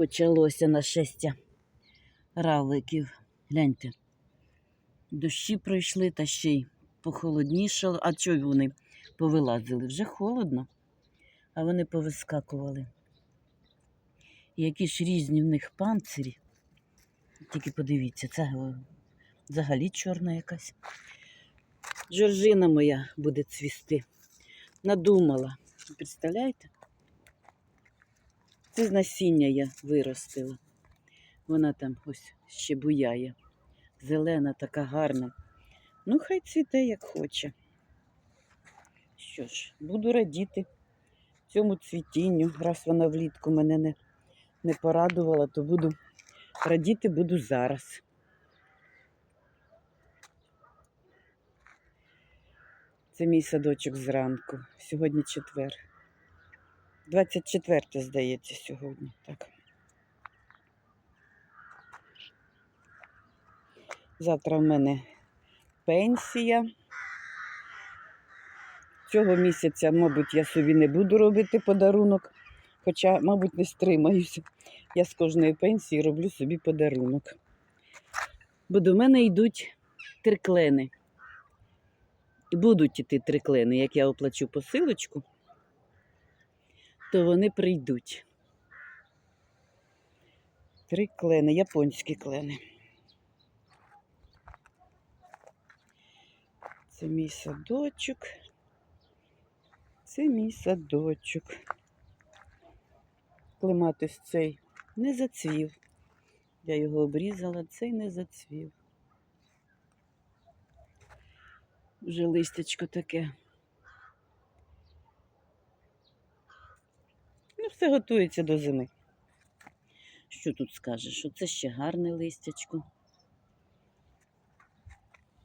Почалося нашестя равликів. Гляньте. Дощі пройшли та ще й похолоднішало. А чого вони повилазили? Вже холодно, а вони повискакували. Які ж різні в них панцирі. Тільки подивіться, це взагалі чорна якась. Жоржина моя буде цвісти. Надумала. Представляєте? Це з насіння я виростила. Вона там ось ще буяє. Зелена, така гарна. Ну, хай цвіте, як хоче. Що ж, буду радіти цьому цвітінню. Раз вона влітку мене не, не порадувала, то буду радіти буду зараз. Це мій садочок зранку. Сьогодні четвер. 24, здається, сьогодні. Так. Завтра в мене пенсія. Цього місяця, мабуть, я собі не буду робити подарунок, хоча, мабуть, не стримаюся. Я з кожної пенсії роблю собі подарунок. Бо до мене йдуть триклени. Будуть іти триклени, як я оплачу посилочку, то вони прийдуть. Три клени, японські клени. Це мій садочок. Це мій садочок. Клематис цей не зацвів. Я його обрізала, цей не зацвів. Вже листячко таке. Все готується до зими. Що тут скажеш? Оце ще гарне листячко.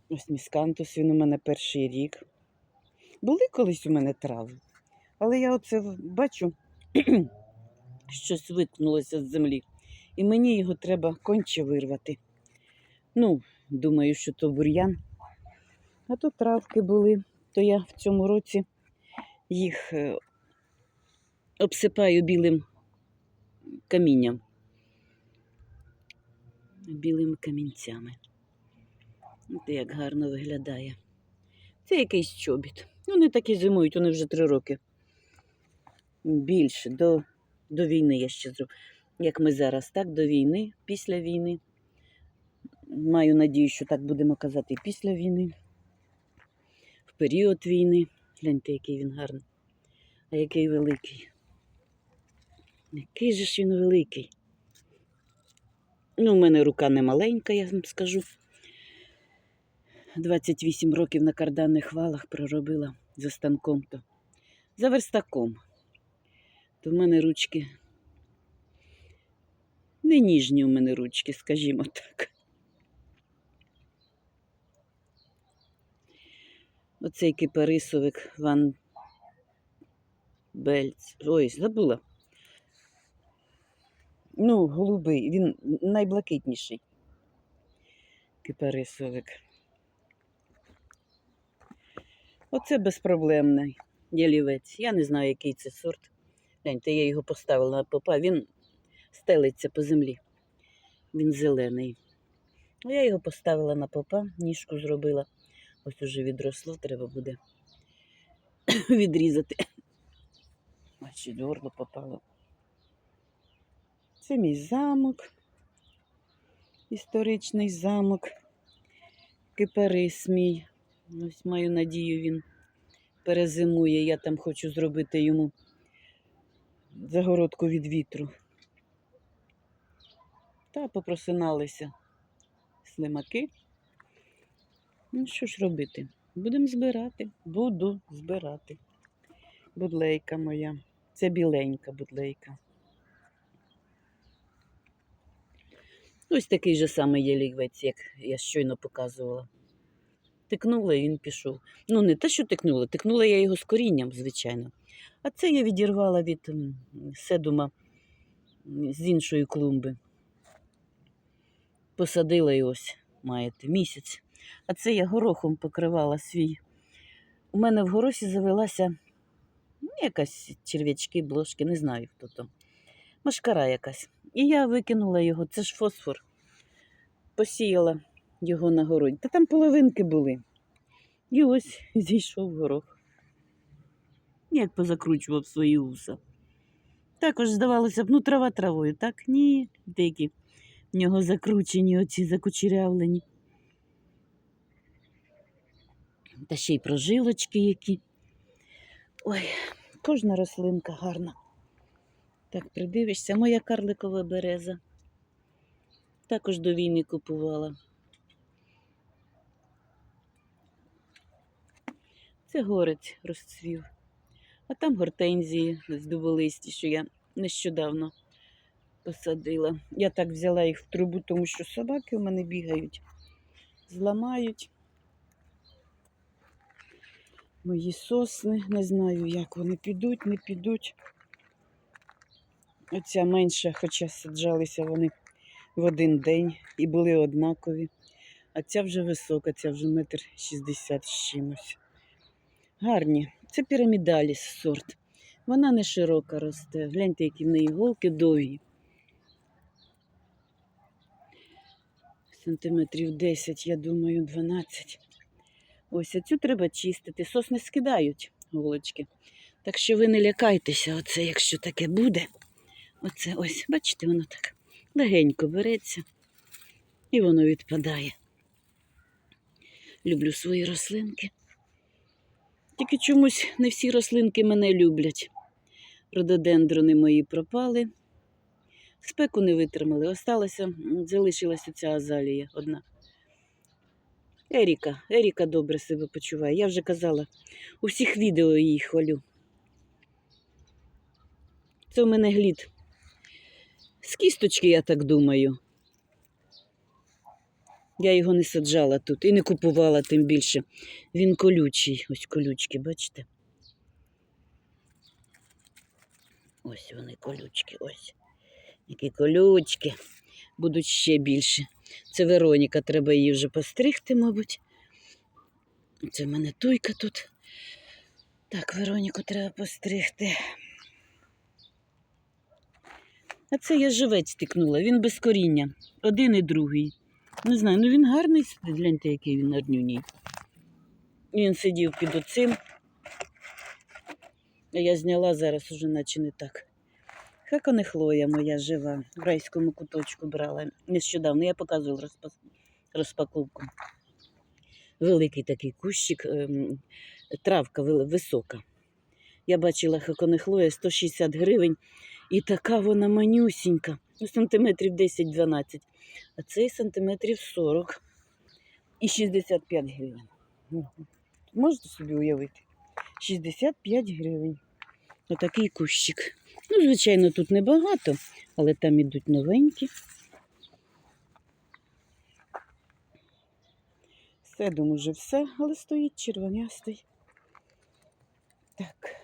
Ось міскантус, він у мене перший рік. Були колись у мене трави, але я оце бачу, щось виткнулося з землі. І мені його треба конче вирвати. Ну, думаю, що то бур'ян. А то травки були, то я в цьому році їх е, обсипаю білим камінням. Білими камінцями. От як гарно виглядає. Це якийсь чобіт. Вони так і зимують, вони вже три роки. Більше до, до війни я ще зроблю. Як ми зараз, так, до війни, після війни. Маю надію, що так будемо казати і після війни. В період війни. Гляньте, який він гарний. А який великий. Який же ж він великий. Ну, у мене рука не маленька, я вам скажу. 28 років на карданних валах проробила за станком то. За верстаком. То в мене ручки. Не ніжні у мене ручки, скажімо так. Оцей кипарисовик Ван Бельц. Ой, забула. Ну, голубий, він найблакитніший. Кипарисовик. Оце безпроблемний ялівець. Я не знаю, який це сорт. Гляньте, я його поставила на попа. Він стелиться по землі. Він зелений. Я його поставила на попа, ніжку зробила. Ось уже відросло, треба буде відрізати. Бачить, горло попало. Це мій замок. Історичний замок. Кипарис мій. Ось маю надію, він перезимує. Я там хочу зробити йому загородку від вітру. Та попросиналися слимаки. Ну, що ж робити? Будемо збирати. Буду збирати. Будлейка моя. Це біленька будлейка. Ось такий же самий ялівець, як я щойно показувала. Тикнула і він пішов. Ну, не те, що тикнула, тикнула я його з корінням, звичайно. А це я відірвала від седума з іншої клумби. Посадила і ось, маєте, місяць. А це я горохом покривала свій. У мене в горосі завелася ну, якась черв'ячки, блошки, не знаю хто то. Машкара якась. І я викинула його, це ж фосфор. Посіяла його на городі. Та там половинки були. І ось зійшов горох. Як позакручував свої уса. Також здавалося б, ну трава травою, так? Ні, деякі в нього закручені, оці закучерявлені. Та ще й прожилочки які. Ой, кожна рослинка гарна. Так, придивишся, моя карликова береза. Також до війни купувала. Це горець розцвів. А там гортензії з що я нещодавно посадила. Я так взяла їх в трубу, тому що собаки у мене бігають, зламають. Мої сосни, не знаю, як вони підуть, не підуть. Оця менша, хоча саджалися вони в один день і були однакові. А ця вже висока, ця вже метр шістдесят з чимось. Гарні. Це пірамідаліс сорт. Вона не широка росте. Гляньте, які в неї голки довгі. Сантиметрів 10, я думаю, 12. Ось цю треба чистити. Сосни скидають голочки. Так що ви не лякайтеся, оце, якщо таке буде. Оце ось, бачите, воно так легенько береться і воно відпадає. Люблю свої рослинки. Тільки чомусь не всі рослинки мене люблять. Рододендрони мої пропали. Спеку не витримали. Осталася, залишилася ця азалія одна. Еріка, Еріка добре себе почуває. Я вже казала, у всіх відео її хвалю. Це у мене глід. З кісточки, я так думаю. Я його не саджала тут і не купувала тим більше. Він колючий. Ось колючки, бачите? Ось вони колючки, ось. Які колючки. Будуть ще більше. Це Вероніка, треба її вже постригти, мабуть. Це в мене туйка тут. Так, Вероніку треба постригти. А це я живець стикнула, він без коріння. Один і другий. Не знаю, ну він гарний, гляньте, який він гарнюній. Він сидів під оцим. А я зняла зараз уже наче не так. Хаконехлоя моя жива, в райському куточку брала. Нещодавно я показувала розпа- розпаковку. Великий такий кущик, ем, травка висока. Я бачила хаконехлоя 160 гривень, і така вона манюсінька, ну, сантиметрів 10-12, а цей сантиметрів 40 і 65 гривень. Ну, Можете собі уявити? 65 гривень. Отакий кущик. Ну, звичайно, тут небагато, але там ідуть новенькі. Все, думаю, вже все, але стоїть червонястий. Так,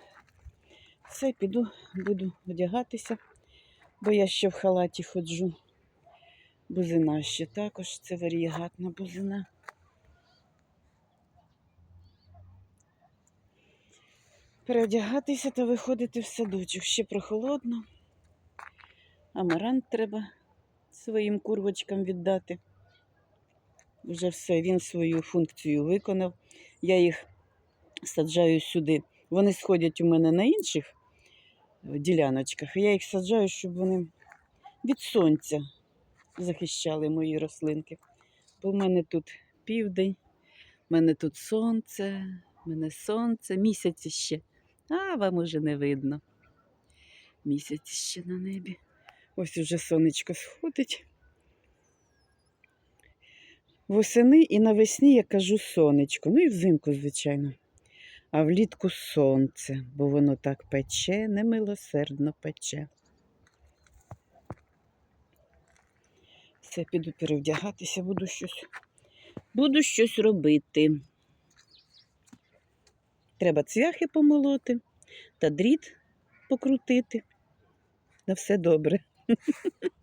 все, піду, буду одягатися, бо я ще в халаті ходжу. Бузина ще також, це варієгатна бузина. Переодягатися та виходити в садочок. Ще прохолодно. Амарант треба своїм курвочкам віддати. Вже все, він свою функцію виконав. Я їх саджаю сюди. Вони сходять у мене на інших діляночках. Я їх саджаю, щоб вони від сонця захищали мої рослинки. Бо в мене тут південь, в мене тут сонце, в мене сонце, місяць ще. А вам уже не видно. Місяць ще на небі. Ось уже сонечко сходить. Восени і навесні я кажу сонечко. Ну і взимку, звичайно. А влітку сонце, бо воно так пече, немилосердно пече. Все, піду перевдягатися, буду щось. Буду щось робити. Треба цвяхи помолоти та дріт покрутити. На все добре.